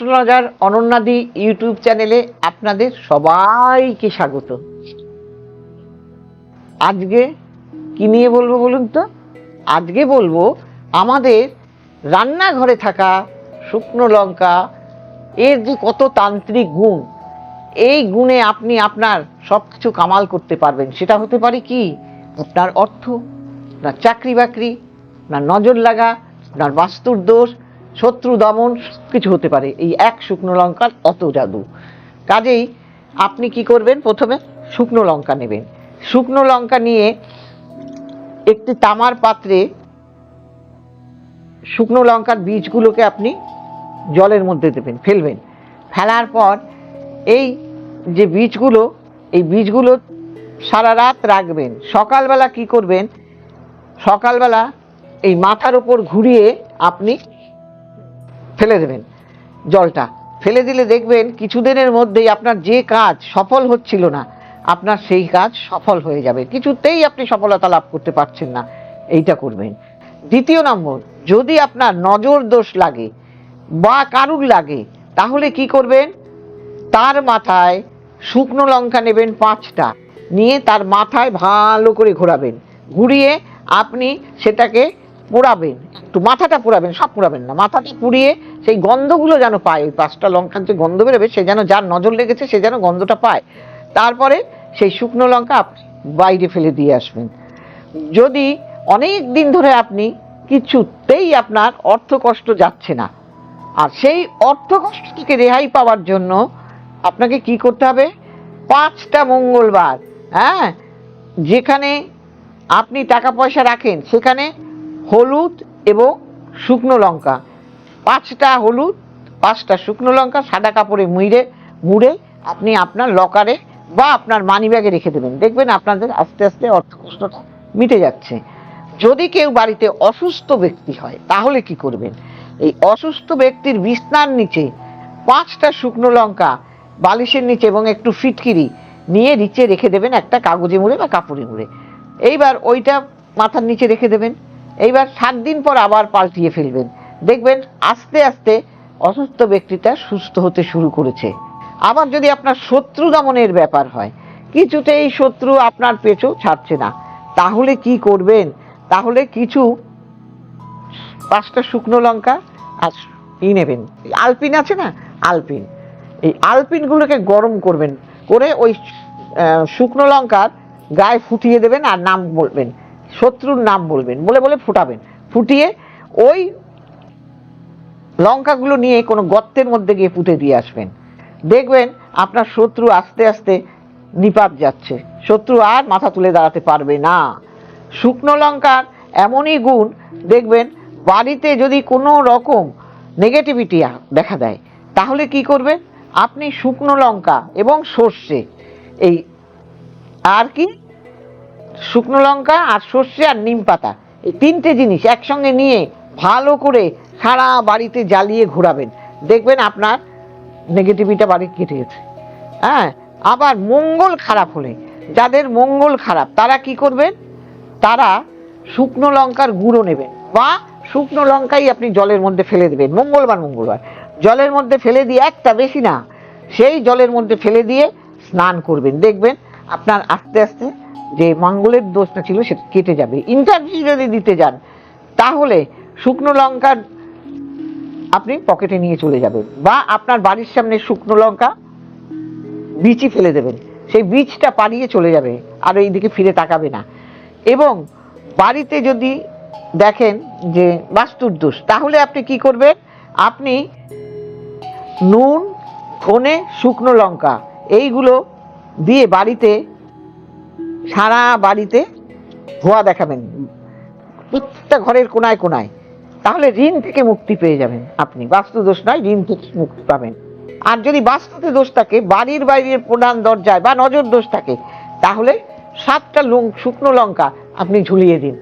Astrologer অনন্যাদি YouTube চ্যানেলে আপনাদের সবাইকে স্বাগত। আজকে কি নিয়ে বলব বলুন তো? আজকে বলব আমাদের রান্নাঘরে থাকা শুকনো লঙ্কা, এর যে কত তান্ত্রিক গুণ, এই গুণে আপনি আপনার সব কিছু কামাল করতে পারবেন। সেটা হতে পারে কি? আপনার অর্থ না চাকরি বাকরি না নজর লাগা, আপনার বাস্তুর দোষ শত্রু, দমন, কিছু হতে পারে। এই এক শুকনো লঙ্কার অত জাদু। কাজেই আপনি কি করবেন প্রথমে? শুকনো লঙ্কা নেবেন। শুকনো লঙ্কা নিয়ে একটি তামার পাত্রে শুকনো লঙ্কার বীজগুলোকে আপনি জলের মধ্যে দেবেন, ফেলবেন। ফেলার পর এই যে বীজগুলো, এই বীজগুলো সারা রাত রাখবেন। সকালবেলা কি করবেন? সকালবেলা এই মাথার উপর ঘুরিয়ে আপনি ফেলে দেবেন জলটা। ফেলে দিলে দেখবেন কিছুদিনের মধ্যেই আপনার যে কাজ সফল হচ্ছিল না, আপনার সেই কাজ সফল হয়ে যাবে। কিছুতেই আপনি সফলতা লাভ করতে পারছেন না। এইটা করবেন। দ্বিতীয় নম্বর, যদি আপনার নজর দোষ লাগে বা কারুর লাগে, তাহলে কি করবেন? তার মাথায় শুকনো লঙ্কা নেবেন পাঁচটা। নিয়ে তার মাথায় ভালো করে ঘোরাবেন। ঘুরিয়ে আপনি সেটাকে পোড়াবেন, একটু মাথাটা পোড়াবেন, সব পোড়াবেন না। মাথাটা পুড়িয়ে সেই গন্ধগুলো যেন পায়, ওই পাঁচটা লঙ্কার যে গন্ধ বেরোবে, সে যেন যার নজর লেগেছে, সে যেন গন্ধটা পায়। তারপরে সেই শুকনো লঙ্কা আপনি বাইরে ফেলে দিয়ে আসবেন। যদি অনেক দিন ধরে আপনি কিছুতেই আপনার অর্থ কষ্ট যাচ্ছে না, আর সেই অর্থ কষ্ট থেকে রেহাই পাওয়ার জন্য আপনাকে কি করতে হবে? পাঁচটা মঙ্গলবার হ্যাঁ? যেখানে আপনি টাকা পয়সা রাখেন, সেখানে হলুদ এবং শুকনো লঙ্কা। পাঁচটা হলুদ, পাঁচটা শুকনো লঙ্কা, সাদা কাপড়ে মুড়ে মুড়ে আপনি আপনার লকারে বা আপনার মানি ব্যাগে রেখে দেবেন। দেখবেন আপনাদের আস্তে আস্তে অর্থ কষ্টটা মিটে যাচ্ছে। যদি কেউ বাড়িতে অসুস্থ ব্যক্তি হয়, তাহলে কি করবেন? এই অসুস্থ ব্যক্তির বিছনার নিচে পাঁচটা শুকনো লঙ্কা বালিশের নিচে এবং একটু ফিটকিরি নিয়ে নিচে রেখে দেবেন একটা কাগজে মুড়ে বা কাপড়ে মুড়ে। এইবার ওইটা মাথার নিচে রেখে দেবেন। এইবার সাত দিন পর আবার পাল্টিয়ে ফেলবেন। দেখবেন আস্তে আস্তে অসুস্থ ব্যক্তিটা সুস্থ হতে শুরু করেছে। আবার যদি আপনার শত্রু দমনের ব্যাপার হয়, কিছুতেই শত্রু আপনার পেছু ছাড়ছে না। তাহলে কি করবেন? তাহলে কিছু পাঁচটা শুকনো লঙ্কা আর ই নেবেন। আলপিন আছে না? আলপিন। এই আলপিনগুলোকে গরম করবেন, করে ওই শুকনো লঙ্কার গায়ে ফুটিয়ে দেবেন আর নাম বলবেন। শত্রুর নাম বলবেন, বলে বলে ফুটাবেন। ফুটিয়ে ওই লঙ্কাগুলো নিয়ে কোনো গর্তের মধ্যে গিয়ে পুঁতে দিয়ে আসবেন। দেখবেন আপনার শত্রু আস্তে আস্তে নিপাত যাচ্ছে। শত্রু আর মাথা তুলে দাঁড়াতে পারবে না। শুকনো লঙ্কার এমনই গুণ, দেখবেন বাড়িতে যদি কোনো রকম নেগেটিভিটি দেখা দেয়, তাহলে কি করবেন? আপনি শুকনো লঙ্কা এবং সর্ষে, এই আর কি শুকনো লঙ্কা আর সর্ষে আর নিম পাতা। এই তিনটে জিনিস একসঙ্গে নিয়ে ভালো করে সারা বাড়িতে জ্বালিয়ে ঘোরাবেন। দেখবেন আপনার নেগেটিভিটা বাড়ি কেটে গেছে। হ্যাঁ আবার মঙ্গল খারাপ হলে, যাদের মঙ্গল খারাপ, তারা কি করবেন? তারা শুকনো লঙ্কার গুঁড়ো নেবেন বা শুকনো লঙ্কাই আপনি জলের মধ্যে ফেলে দেবেন। মঙ্গলবার মঙ্গলবার। জলের মধ্যে ফেলে দিয়ে একটা বেশি না, সেই জলের মধ্যে ফেলে দিয়ে স্নান করবেন। দেখবেন আপনার আস্তে আস্তে যে মঙ্গলের দোষটা ছিল সেটা কেটে যাবে। ইন্টারভিউ যদি দিতে যান, তাহলে শুকনো লঙ্কার আপনি পকেটে নিয়ে চলে যাবেন বা আপনার বাড়ির সামনে শুকনো লঙ্কা বিচি ফেলে দেবেন। সেই বীজটা পালিয়ে চলে যাবে, আর এই দিকে ফিরে তাকাবে না। এবং বাড়িতে যদি দেখেন যে বাস্তুর দোষ, তাহলে আপনি কি করবেন? আপনি নুন, ধনে, শুকনো লঙ্কা, এইগুলো দিয়ে বাড়িতে, সারা বাড়িতে ধোয়া দেখাবেন। প্রত্যেকটা ঘরের কোনায় কোনায়। তাহলে ঋণ থেকে মুক্তি পেয়ে যাবেন আপনি। বাস্তু দোষ নয়, ঋণ থেকে মুক্তি পাবেন। আর যদি বাস্তুতে দোষ থাকে, বাড়ির বাইরের প্রধান দরজায় বা নজর দোষ থাকে, তাহলে সাতটা লং, শুকনো লঙ্কা আপনি ঝুলিয়ে দিন।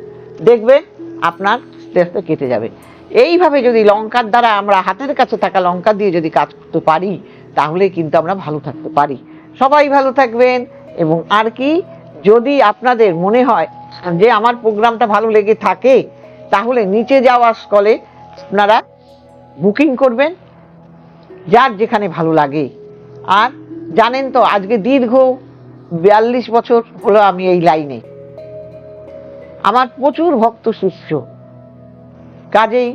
দেখবেন আপনার আস্তে কেটে যাবে। এইভাবে যদি লঙ্কার দ্বারা আমরা হাতের কাছে থাকা লঙ্কা দিয়ে যদি কাজ করতে পারি, তাহলে কিন্তু আমরা ভালো থাকতে পারি। সবাই ভালো থাকবেন এবং আর কি, যদি আপনাদের মনে হয় যে আমার প্রোগ্রামটা ভালো লেগে থাকে, তাহলে নিচে যাওয়া স্কলে আপনারা বুকিং করবেন, যার যেখানে ভালো লাগে। আর জানেন তো, আজকে দীর্ঘ বিয়াল্লিশ বছর হলো আমি এই লাইনে। আমার প্রচুর ভক্ত শিষ্য। কাজেই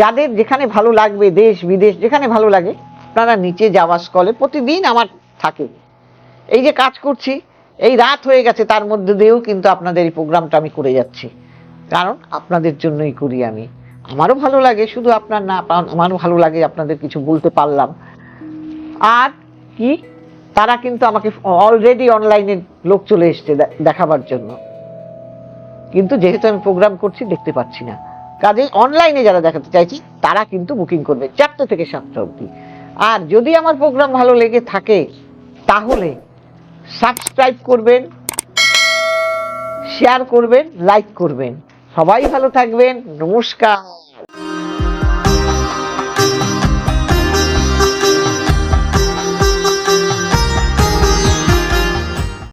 যাদের যেখানে ভালো লাগবে দেশ বিদেশ যেখানে ভালো লাগে, আপনারা নিচে যাওয়া স্কলে প্রতিদিন আমার থাকে। এই যে কাজ করছি, এই রাত হয়ে গেছে, তার মধ্যে দিয়েও কিন্তু আপনাদের এই প্রোগ্রামটা আমি করে যাচ্ছি। কারণ আপনাদের জন্যই করি আমি। আমারও ভালো লাগে, শুধু আপনার না আমারও ভালো লাগে আপনাদের কিছু বলতে পারলাম। আর কি? তারা কিন্তু আমাকে অলরেডি অনলাইনে লোক চলে এসছে দেখাবার জন্য। কিন্তু যেহেতু আমি প্রোগ্রাম করছি, দেখতে পাচ্ছি না। কাজেই অনলাইনে যারা দেখাতে চাইছি, তারা কিন্তু বুকিং করবে চারটে থেকে সাতটা অবধি। আর যদি আমার প্রোগ্রাম ভালো লেগে থাকে, তাহলে সাবস্ক্রাইব করবেন শেয়ার করবেন লাইক করবেন। সবাই ভালো থাকবেন। নমস্কার।